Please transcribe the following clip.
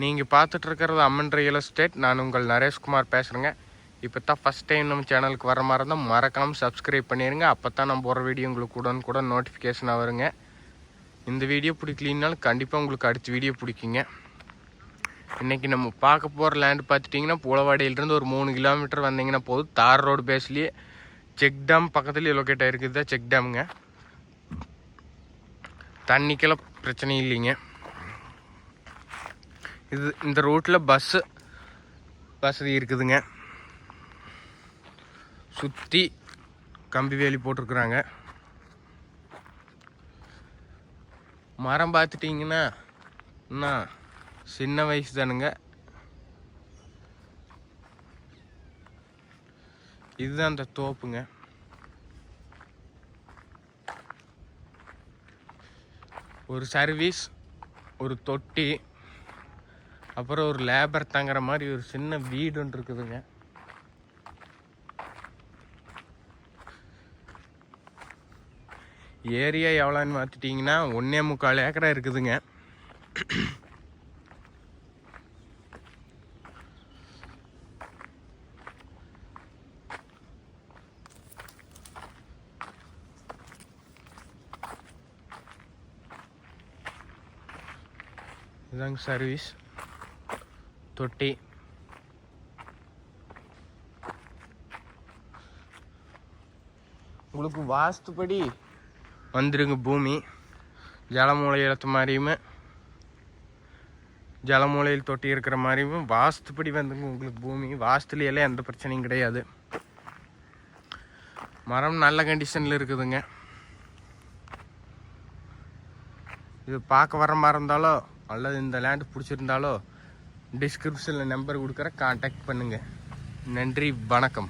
நீங்கள் பார்த்துட்டு இருக்கிறது அம்மன் ரியல் எஸ்டேட். நான் உங்கள் நரேஷ்குமார் பேசுகிறேங்க இப்போ தான் ஃபஸ்ட் டைம் நம்ம சேனலுக்கு வர மாதிரி இருந்தால் மறக்காமல் சப்ஸ்கிரைப் பண்ணிடுங்க அப்போ தான் நம்ம போகிற வீடியோ உங்களுக்கு உடனே கூட நோட்டிஃபிகேஷனாக வருங்க. இந்த வீடியோ பிடிக்கலினாலும் கண்டிப்பாக உங்களுக்கு அடுத்த வீடியோ பிடிக்குங்க. இன்றைக்கி நம்ம பார்க்க போகிற லேண்டு பார்த்துட்டிங்கன்னா புலவாடியிலேருந்து ஒரு மூணு கிலோமீட்டர் வந்தீங்கன்னா போதும். தார் ரோடு பேஸ்லேயே செக் டேம் பக்கத்துலேயே லொக்கேட் ஆகிருக்குது தான் செக் டேமுங்க தண்ணிக்கெல்லாம் பிரச்சனை இல்லைங்க. இது இந்த ரூட்டில் பஸ்ஸு வசதி இருக்குதுங்க. சுற்றி கம்பி வேலி போட்டிருக்குறாங்க. மரம் பார்த்துட்டிங்கன்னா என்ன சின்ன வயசு தானுங்க. இதுதான் அந்த தோப்புங்க. ஒரு சர்வீஸ் ஒரு தொட்டி அப்புறம் ஒரு லேபர் தங்குற மாதிரி ஒரு சின்ன வீடு ஒன்று இருக்குதுங்க. ஏரியா எவ்வளோன்னு பார்த்துட்டிங்கன்னா ஒன்றே முக்கால் ஏக்கரா இருக்குதுங்க. இதாங்க சர்வீஸ் தொட்டி. உங்களுக்கு வாஸ்துப்படி வந்துருங்க பூமி. ஜலமூலை ஏற்ற மாதிரியுமே ஜலமூலையில் தொட்டி இருக்கிற மாதிரியும் வாஸ்துப்படி வந்துங்க உங்களுக்கு பூமி. வாஸ்துலையெல்லாம் எந்த பிரச்சனையும் கிடையாது. மரம் நல்ல கண்டிஷனில் இருக்குதுங்க. இது பார்க்க வர மாதிரி இருந்தாலோ அல்லது இந்த லேண்டு பிடிச்சிருந்தாலோ டிஸ்கிரிப்ஷனில் நம்பர் கொடுக்குற காண்டாக்ட் பண்ணுங்கள் நன்றி வணக்கம்.